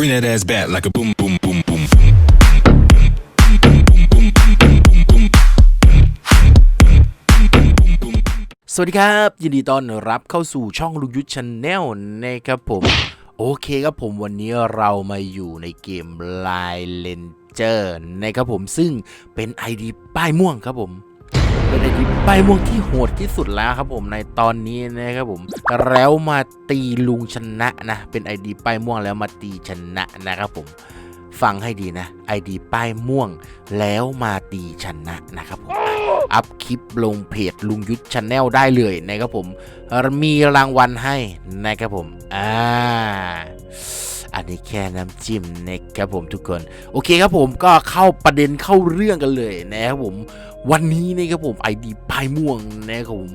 Bring that ass back like a boom, boom, boom, boom, boom. สวัสดีครับ ยินดีต้อนรับเข้าสู่ช่องลุงยุทธชาแนลนะครับผม โอเคครับผมวันนี้เรามาอยู่ในเกม Line Ranger นะครับผมซึ่งเป็น ID ป้ายม่วงครับผม เป็น ID ป้ายม่วงที่โหดที่สุดแล้วครับผมในตอนนี้นะครับผม แล้วมาตีลุงชนะนะ เป็น ID ป้ายม่วงแล้วมาตีชนะนะครับผมฟังให้ดีนะ ID ป้ายม่วง แล้วมาตีชนะนะครับผมอัพคลิปลงเพจลุงยุทธชาแนลได้เลยนะครับผม มีรางวัลให้นะครับผม อ่า อันนี้แค่น้ำจิ้มนะครับผมทุกคน โอเคครับผมก็เข้าประเด็นเข้าเรื่องกันเลยนะครับผม วันนี้นะครับผมไอดีปลายม่วงนะครับผม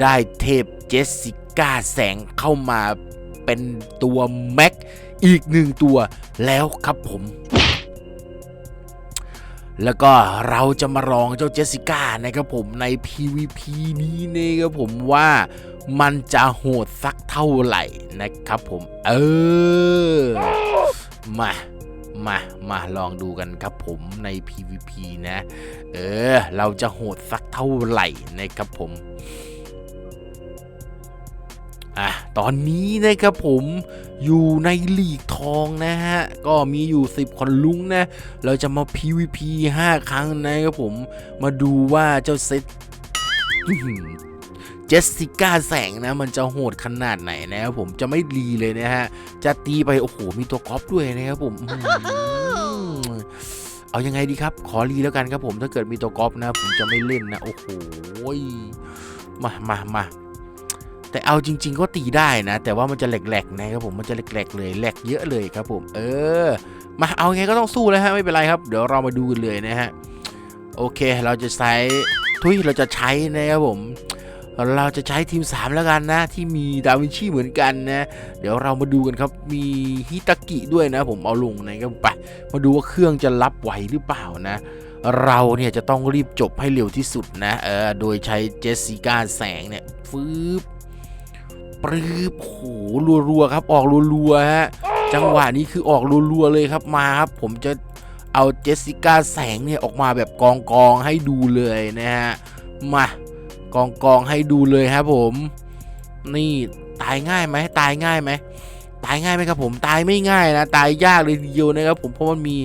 ได้เทพเจสสิก้าแสงเข้ามาเป็นตัวแม็กอีกหนึ่งตัวแล้วครับผมแล้วก็เราจะมาลองเจ้าเจสสิก้านะครับผมใน PVP นี้นะครับผมว่ามันจะโหดสักเท่าไหร่นะครับผม เออ มามามาลองดูกันครับผมใน PVP นะ เออ เราจะโหดสักเท่าไหร่นะครับผมอะตอนนี้นะครับผมอยู่ในลีกทองนะฮะ ก็มีอยู่ 10 คนลุงนะ เราจะมา PVP 5 ครั้งนะครับผม มาดูว่าเจ้าเซต เจสสิก้าแสงนะ มันจะโหดขนาดไหนนะครับผมจะไม่รีเลยนะฮะ จะตีไป โอ้โห มีตัวกอล์ฟด้วยนะครับผมเอายังไงดีครับ ขอรีแล้วกันครับผมถ้าเกิดมีตัวกอล์ฟนะ ผมจะไม่เล่นนะ โอ้โหมามามาแต่เอาจริง ๆ ก็ตีได้นะ แต่ว่ามันจะแหลกๆนะครับผมมันจะแหลกๆเลยแหลกเยอะเลยครับผม เออ มาเอาไงก็ต้องสู้แล้วฮะไม่เป็นไรครับ เดี๋ยวเรามาดูกันเลยนะฮะโอเคเราจะใช้ทุยเราจะใช้นะครับผม เราจะใช้ทีม 3 แล้วกันนะ ที่มีดาวินชีเหมือนกันนะ เดี๋ยวเรามาดูกันครับมีฮิตากิด้วยนะ ผมเอาลงนะครับไปมาดูว่าเครื่องจะรับไหวหรือเปล่านะ เราเนี่ยจะต้องรีบจบให้เร็วที่สุดนะเออโดยใช้เจสสิก้าแสงเนี่ยฟืบปรืบโอ้โหรัวๆครับ ออกรัวๆฮะจังหวะนี้คือออกรัวๆเลยครับมาครับผมจะเอาเจสสิก้าแสงเนี่ยออกมาแบบกองๆให้ดูเลยนะฮะมา กองกองให้ดูเลยครับผม นี่ตายง่ายไหมตายง่ายไหมตายง่ายไหมครับผมตายไม่ง่ายนะตายยากเลยทีเดียวนะครับผมเพราะมันมี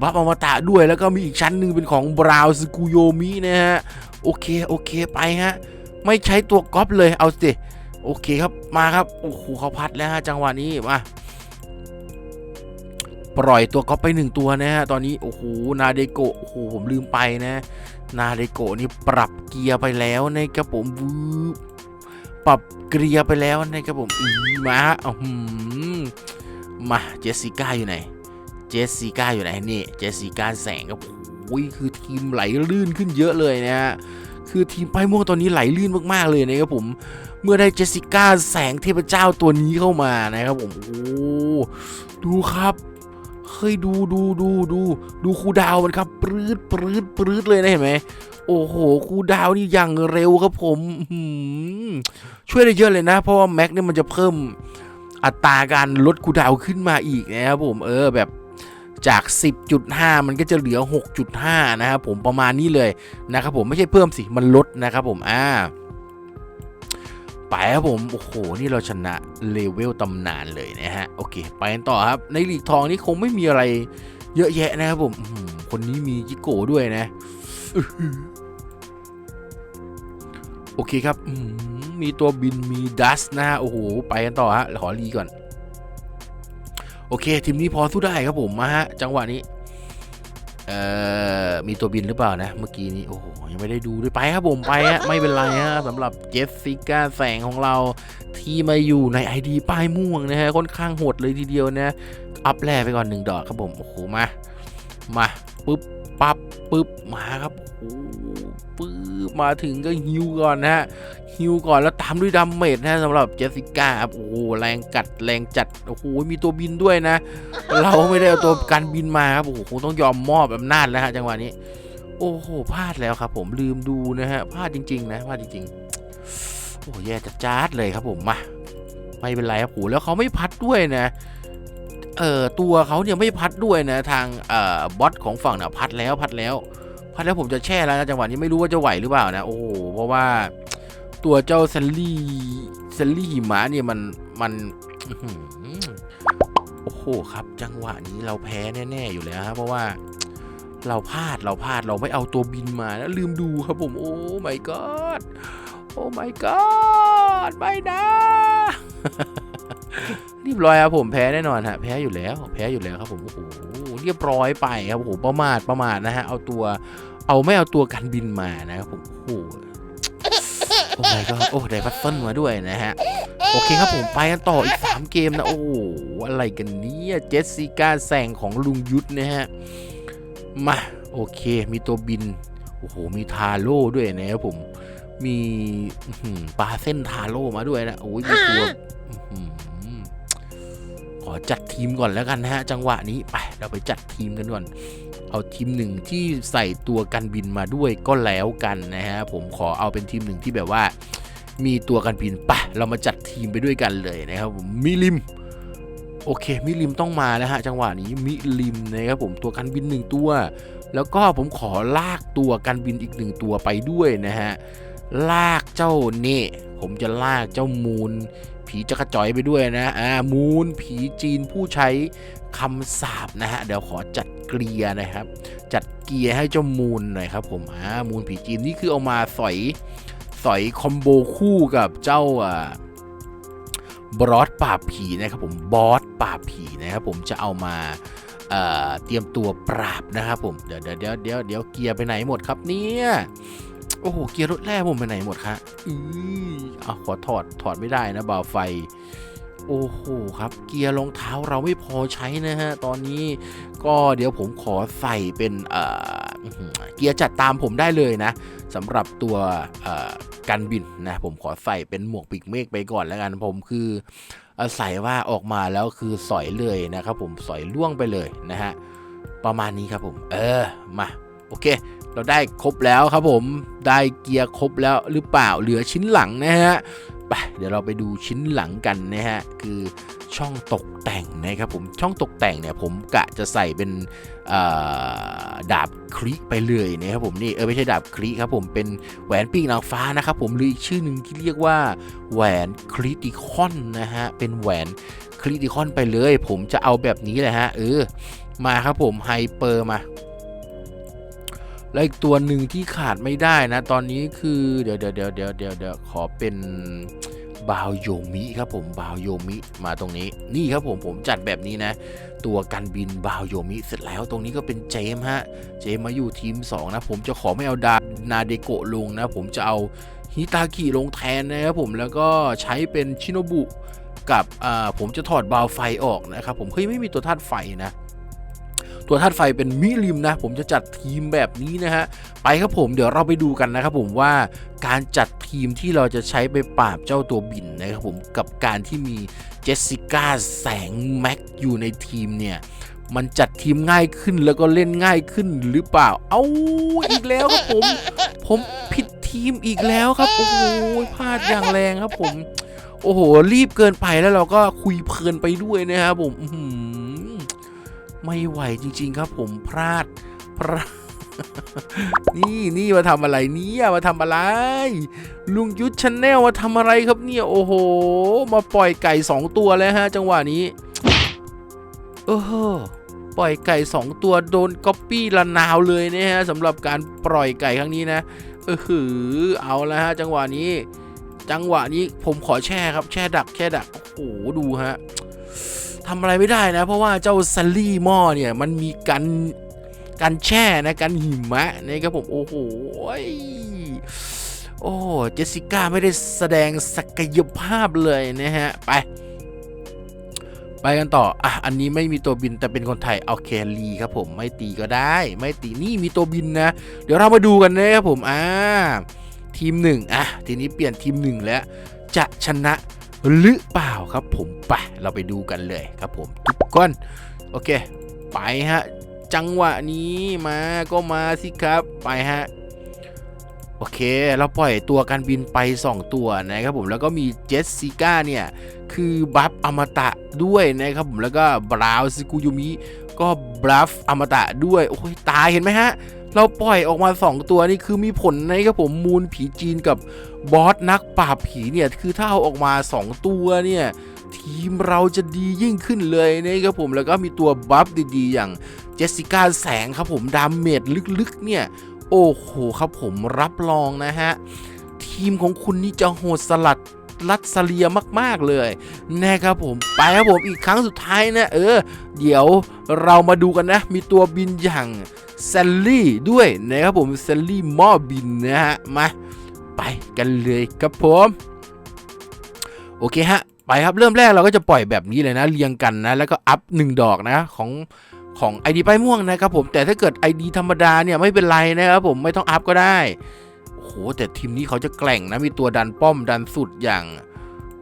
บัฟอมตะด้วยแล้วก็มีอีกชั้นหนึ่งเป็นของบราวสกุโยมินะฮะโอเคโอเคไปฮะไม่ใช้ตัวก๊อปเลยเอาสิโอเคครับมาครับโอ้โหเขาพัดแล้วฮะจังหวะนี้มาปล่อยตัวก๊อปไปหนึ่งตัวนะฮะตอนนี้โอ้โหนาเดโกโอ้โหผมลืมไปนะ นาเดโกนี่ปรับเกียร์ไปแล้วนะครับผมวืบปรับเกียร์ไปแล้วนะครับผมอีมาอื้อหือมาเจสสิก้าอยู่ไหน เจสสิก้าอยู่ไหนนี่เจสสิก้าแสงครับโอ้ยคือทีมไหลลื่นขึ้นเยอะเลยนะฮะคือทีมป้ายม่วงตอนนี้ไหลลื่นมากๆเลยนะครับผมเมื่อได้เจสสิก้าแสงเทพเจ้าตัวนี้เข้ามานะครับผมโอ้ดูครับ เฮ้ยดูดูดูดูดูครูดาวมันครับปรืดปรืดปรืดเลยนะเห็นไหมโอ้โหครูดาวนี่อย่างเร็วครับผมช่วยได้เยอะเลยนะ เพราะว่าแม็กเนี่ยมันจะเพิ่มอัตราการลดครูดาวขึ้นมาอีกนะครับผมเออแบบจาก 10.5 มันก็จะเหลือ 6.5 นะครับผมประมาณนี้เลยนะครับผมไม่ใช่เพิ่มสิ มันลดนะครับผมอ่า ไปครับผม โอ้โห นี่เราชนะเลเวลตำนานเลยนะฮะ โอเค ไปกันต่อครับ ในลีกทองนี่คงไม่มีอะไรเยอะแยะนะครับผม คนนี้มีจิโก้ด้วยนะ โอเคครับ มีตัวบินมีดัสนะฮะ โอ้โห ไปกันต่อฮะ ขอรีก่อน โอเค ทีมนี้พอสู้ได้ครับผมมาฮะ จังหวะนี้ เอ่อมีตัวบินหรือเปล่านะ เมื่อกี้นี้ โอ้โห ยังไม่ได้ดูด้วยไปครับผมไปฮะไม่เป็นไรฮะสำหรับเจสสิก้าแสงของเราที่มาอยู่ใน ID ป้ายม่วงนะฮะค่อนข้างโหดเลยทีเดียวนะ อัพแร่ไปก่อนหนึ่งดอกครับผม โอ้โห มา มาปุ๊บ ปั๊บปุ๊บ มาครับ ปึ๊บมาถึงก็ฮิวก่อนนะฮะฮิวก่อนแล้วตามด้วยดาเมจนะสำหรับเจสสิก้าโอ้โหแรงกัดแรงจัดโอ้โหมีตัวบินด้วยนะ เราไม่ได้เอาตัวการบินมาครับโอ้โหคงต้องยอมมอบอำนาจแล้วฮะจังหวะนี้ โอ้โหพลาดแล้วครับ ผมลืมดูนะฮะพลาดจริง ๆ นะพลาดจริง ๆ โอ้โหแย่จัดจ้าดเลยครับผมมาไม่เป็นไรครับโหแล้วเขาไม่พัดด้วยนะเอ่อตัวเขาเนี่ยไม่พัดด้วยนะทางเอ่อบอทของฝั่งน่ะพัดแล้วพัดแล้ว พัดแล้วผมจะแช่แล้วนะจังหวะนี้ไม่รู้ว่าจะไหวหรือเปล่านะโอ้โหเพราะว่าตัวเจ้าซันลี่ซันลี่หิมะเนี่ยมันมันโอ้โหครับ จังหวะนี้เราแพ้แน่ ๆ อยู่แล้วครับเพราะว่าเราพลาดเราพลาดเราไม่เอาตัวบินมาแล้วลืมดูครับผม โอ้ my god โอ้ my god ไม่นะรีบร้อยครับผมแพ้แน่นอนฮะแพ้อยู่แล้ว แพ้อยู่แล้วครับผมโอ้โห เรียบร้อยไปครับโอ้โหประมาทประมาทนะฮะเอาตัวเอาไม่เอาตัวกันบินมานะครับผมโอ้โหโอ้ my god โอ้ได้พัตเติ้ลมาด้วยนะฮะโอเคครับผมไปกันต่ออีก 3 เกมนะ โอ้โหอะไรกันเนี่ยเจสสิก้าแซงของลุงยุทธนะฮะ มา โอเค มีตัวบิน โอ้โห มีทาโร่ด้วยนะครับผม มีปลาเส้นทาโร่มาด้วยนะ โอ้ยมีตัวขอจัดทีมก่อนแล้วกันนะฮะ จังหวะนี้ไป เราไปจัดทีมกันก่อน เอาทีมหนึ่งที่ใส่ตัวกันบินมาด้วยก็แล้วกันนะฮะ ผมขอเอาเป็นทีมหนึ่งที่แบบว่า มีตัวกันบินไปเรามาจัดทีมไปด้วยกันเลยนะครับผมมิลิมโอเค มิลิมต้องมาแล้วฮะจังหวะนี้มิลิมนะครับผมตัวกันบินหนึ่งตัว แล้วก็ผมขอลากตัวกันบินอีกหนึ่งตัวไปด้วยนะฮะลากเจ้าเน่ผมจะลากเจ้ามูลผีจักระจอยไปด้วยนะ อ่า มูลผีจีนผู้ใช้ คำสาบนะฮะเดี๋ยวขอจัดเกลียร์นะครับ จัดเกียร์ให้เจ้ามูลหน่อยครับผมอ่ามูลผีจีนนี่คือเอามาสอยสอยคอมโบคู่กับเจ้าอ่าบอสป่าบผีนะครับผมบอสป่าบผีนะครับผมจะเอามาเตรียมตัวปราบนะครับผมเดี๋ยวเดี๋ยวเดี๋ยวเดี๋ยวเดี๋ยวเกียร์ไปไหนหมดครับเนี่ยโอ้โหเกียร์รถแร่ผมไปไหนหมดคะอือเอาขอถอดถอดไม่ได้นะบ่าไฟ โอ้โหครับ เกียร์รองเท้าเราไม่พอใช้นะฮะ ตอนนี้ก็เดี๋ยวผมขอใส่เป็นเกียร์จัดตามผมได้เลยนะสำหรับตัวกันบินนะ ผมขอใส่เป็นหมวกปีกเมฆไปก่อนแล้วกันผมคืออาศัยว่าออกมาแล้วคือสอยเลยนะครับผมสอยล่วงไปเลยนะฮะ ประมาณนี้ครับผม เออมาโอเค เราได้ครบแล้วครับผมได้เกียร์ครบแล้วหรือเปล่าเหลือชิ้นหลังนะฮะ ไปเดี๋ยวเราไปดูชิ้นหลังกันนะฮะคือช่องตกแต่งนะครับผมช่องตกแต่งเนี่ยผมกะจะใส่เป็นดาบคลิไปเลยนะครับผมนี่เออไม่ใช่ดาบคลิครับผมเป็นแหวนปีกนางฟ้านะครับผมหรืออีกชื่อหนึ่งที่เรียกว่าแหวนคริติคอนนะฮะเป็นแหวนคริติคอนไปเลย ผมจะเอาแบบนี้เลยฮะเออมาครับผมไฮเปอร์มา แล้วอีกตัวหนึ่งที่ขาดไม่ได้นะ ตอนนี้คือเดี๋ยวเดี๋ยวเดี๋ยวเดี๋ยวเดี๋ยวเดี๋ยวขอเป็นบาวโยมิครับผมบาวโยมิมาตรงนี้นี่ครับผมผมจัดแบบนี้นะ ตัวกันบินบาวโยมิเสร็จแล้วตรงนี้ก็เป็นเจมฮะเจมมาอยู่ทีม 2 นะ ผมจะขอไม่เอาดานาเดโกะลงนะ ผมจะเอาฮิตากิลงแทนนะครับผมแล้วก็ใช้เป็นชิโนบุกับอ่าผมจะถอดบาวไฟออกนะครับผมเฮ้ยไม่มีตัวธาตุไฟนะ ตัวธาตุไฟเป็นมิลิมนะ ผมจะจัดทีมแบบนี้นะฮะ ไปครับผมเดี๋ยวเราไปดูกันนะครับผมว่าการจัดทีมที่เราจะใช้ไปปราบเจ้าตัวบินนะครับผมกับการที่มีเจสสิก้าแสงแม็กอยู่ในทีมเนี่ยมันจัดทีมง่ายขึ้นแล้วก็เล่นง่ายขึ้นหรือเปล่า เอาอีกแล้วครับผม ผมผิดทีมอีกแล้วครับ โอ้โหพลาดอย่างแรงครับผม โอ้โห รีบเกินไปแล้วเราก็คุยเพลินไปด้วยนะครับผม ไม่ไหวจริง ๆ ครับผมพลาดพลาดนี่นี่มาทำอะไรเนี่ยมาทำอะไร ลุงยุทธชาแนลมาทำอะไรครับเนี่ย โอ้โห มาปล่อยไก่สองตัวแล้วฮะ จังหวะนี้เออปล่อยไก่สองตัวโดนก๊อปปี้ละนาวเลยนะฮะสำหรับการปล่อยไก่ครั้งนี้นะเออหือเอาแล้วฮะ จังหวะนี้ จังหวะนี้ผมขอแช่ครับ แช่ดักแช่ดักโอ้โหดูฮะ ทำอะไรไม่ได้นะ เพราะว่าเจ้าซัลลี่หม้อเนี่ยมันมีกันกันแช่นะกันหิมะนะครับผมโอ้โหโอ้เจสสิก้าไม่ได้แสดงศักยภาพเลยนะฮะ ไป ไปกันต่อ อะ อันนี้ไม่มีตัวบินแต่เป็นคนไทยเอาเคลีครับผมไม่ตีก็ได้ ไม่ตีนี่มีตัวบินนะ เดี๋ยวเรามาดูกันนะครับผมอ่าทีมหนึ่งอะ ทีนี้เปลี่ยนทีมหนึ่งแล้ว จะชนะ หรือเปล่าครับผมไปเราไปดูกันเลยครับผมทุกคนโอเค ไปฮะ จังหวะนี้มาก็มาสิครับไปฮะโอเค เราปล่อยตัวการบินไป 2 ตัวนะครับผมแล้วก็มีเจสซิก้าเนี่ย คือบัฟอมตะด้วยนะครับผมแล้วก็บราวซิกุยุมิก็บัฟอมตะด้วย โอ้ยตายเห็นไหมฮะ เราปล่อยออกมา 2 ตัวนี่คือมีผลนะครับผมมูลผีจีนกับบอสนักปราบผีเนี่ยคือถ้าเอาออกมา 2 ตัวเนี่ยทีมเราจะดียิ่งขึ้นเลยนะครับผมแล้วก็มีตัวบัฟดีๆ อย่างเจสสิก้าแสงครับผมดาเมจลึกๆเนี่ยโอ้โหครับผมรับรองนะฮะทีมของคุณนี่จะโหดสลัดรัดสเลียมาก ๆ เลยนะครับผมไปครับผมอีกครั้งสุดท้ายนะ เออ เดี๋ยวเรามาดูกันนะ มีตัวบินอย่าง แซลลี่ด้วยนะครับผมแซลลี่หม้อบินนะฮะมาไปกันเลยครับผมโอเคฮะไปครับเริ่มแรกเราก็จะปล่อยแบบนี้เลยนะเรียงกันนะแล้วก็อัพ1ดอกนะของของ ID ป้ายม่วงนะครับผมแต่ถ้าเกิด ID ธรรมดาเนี่ยไม่เป็นไรนะครับผมไม่ต้องอัพก็ได้โอ้โหแต่ทีมนี้เขาจะแกร่งนะมีตัวดันป้อมดันสุดอย่าง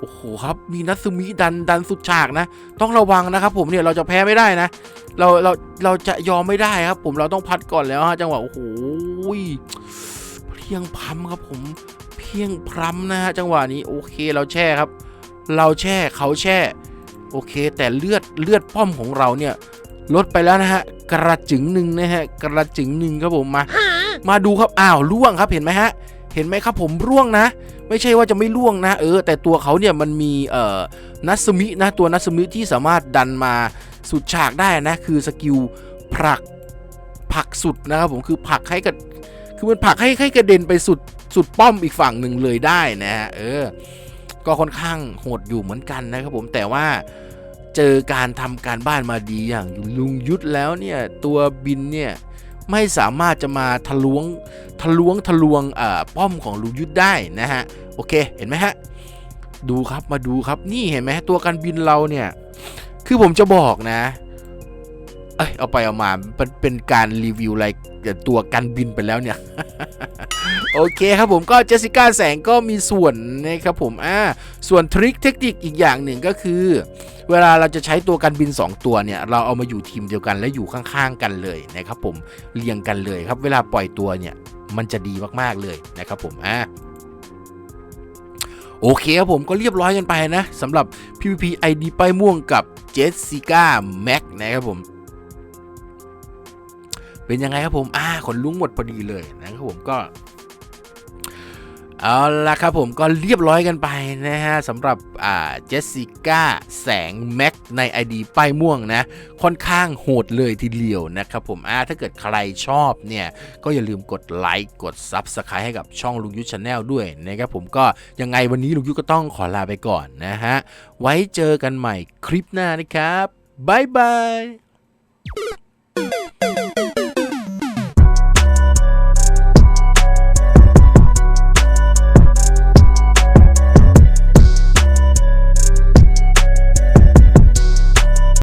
โอ้โหครับ มีนัตสึมิดันดันสุดฉากนะ ต้องระวังนะครับ ผมเนี่ยเราจะแพ้ไม่ได้นะ เราเราเราจะยอมไม่ได้ครับ ผมเราต้องพัดก่อนแล้วฮะจังหวะโอ้โหเพียงพรำครับผมเพียงพรำนะฮะจังหวะนี้โอเคเราแช่ครับ เราแช่เขาแช่ โอเค แต่เลือดเลือดป้อมของเราเนี่ยลดไปแล้วนะฮะกระจึงหนึ่งนะฮะกระจึงหนึ่งครับผมมา มาดูครับอ้าวร่วงครับเห็นไหมฮะเห็นไหมครับผมร่วงนะ ไม่ใช่ว่าจะไม่ร่วงนะเออ แต่ตัวเขาเนี่ยมันมีเอ่อนัสมินะตัวนัสมิที่สามารถดันมาสุดฉากได้นะ คือสกิลผลักผลักสุดนะครับผมคือผลักให้กับคือมันผลักให้ให้กระเด็นไปสุดสุดป้อมอีกฝั่งหนึ่งเลยได้นะฮะเออ ก็ค่อนข้างโหดอยู่เหมือนกันนะครับผมแต่ว่าเจอการทำการบ้านมาดีอย่างลุงยุทธแล้วเนี่ยตัวบินเนี่ย ไม่สามารถจะมาทะลวงทะลวงทะลวงป้อมของลูยุทธได้นะฮะโอเคเห็นไหมฮะดูครับมาดูครับนี่เห็นไหมตัวการบินเราเนี่ยคือผมจะบอกนะเอ้ยเอาไปเอามาเป็นเป็นการรีวิวอะไรตัวการบินไปแล้วเนี่ย โอเคครับผมก็เจสสิก้าแสงก็มีส่วนนะครับผมอ่าส่วนทริคเทคนิคอีกอย่างหนึ่งก็คือ เวลาเราจะใช้ตัวการบิน 2 ตัวเนี่ย เราเอามาอยู่ทีมเดียวกันและอยู่ข้างๆกันเลยนะครับผมเรียงกันเลยครับ เวลาปล่อยตัวเนี่ยมันจะดีมากๆเลยนะครับผมอ่าโอเคครับผมก็เรียบร้อยกันไปนะสำหรับ PVP ID ป้ายม่วงกับ Jessica Mac นะครับผมเป็นยังไงครับผม อ่า ขนลุงหมดพอดีเลยนะครับผมก็ เอาละครับผมก็เรียบร้อยกันไปนะฮะสำหรับอ่าเจสสิก้าแสงแม็กใน ID ป้ายม่วงนะ ค่อนข้างโหดเลยทีเดียวนะครับผมอ่าถ้าเกิดใครชอบเนี่ย ก็อย่าลืมกดไลค์กด Subscribe ให้กับช่องลุงยุทธชาแนลด้วยนะครับผมก็ยังไงวันนี้ลุงยุทธก็ต้องขอลาไปก่อนนะฮะ ไว้เจอกันใหม่คลิปหน้านะครับบ๊ายบาย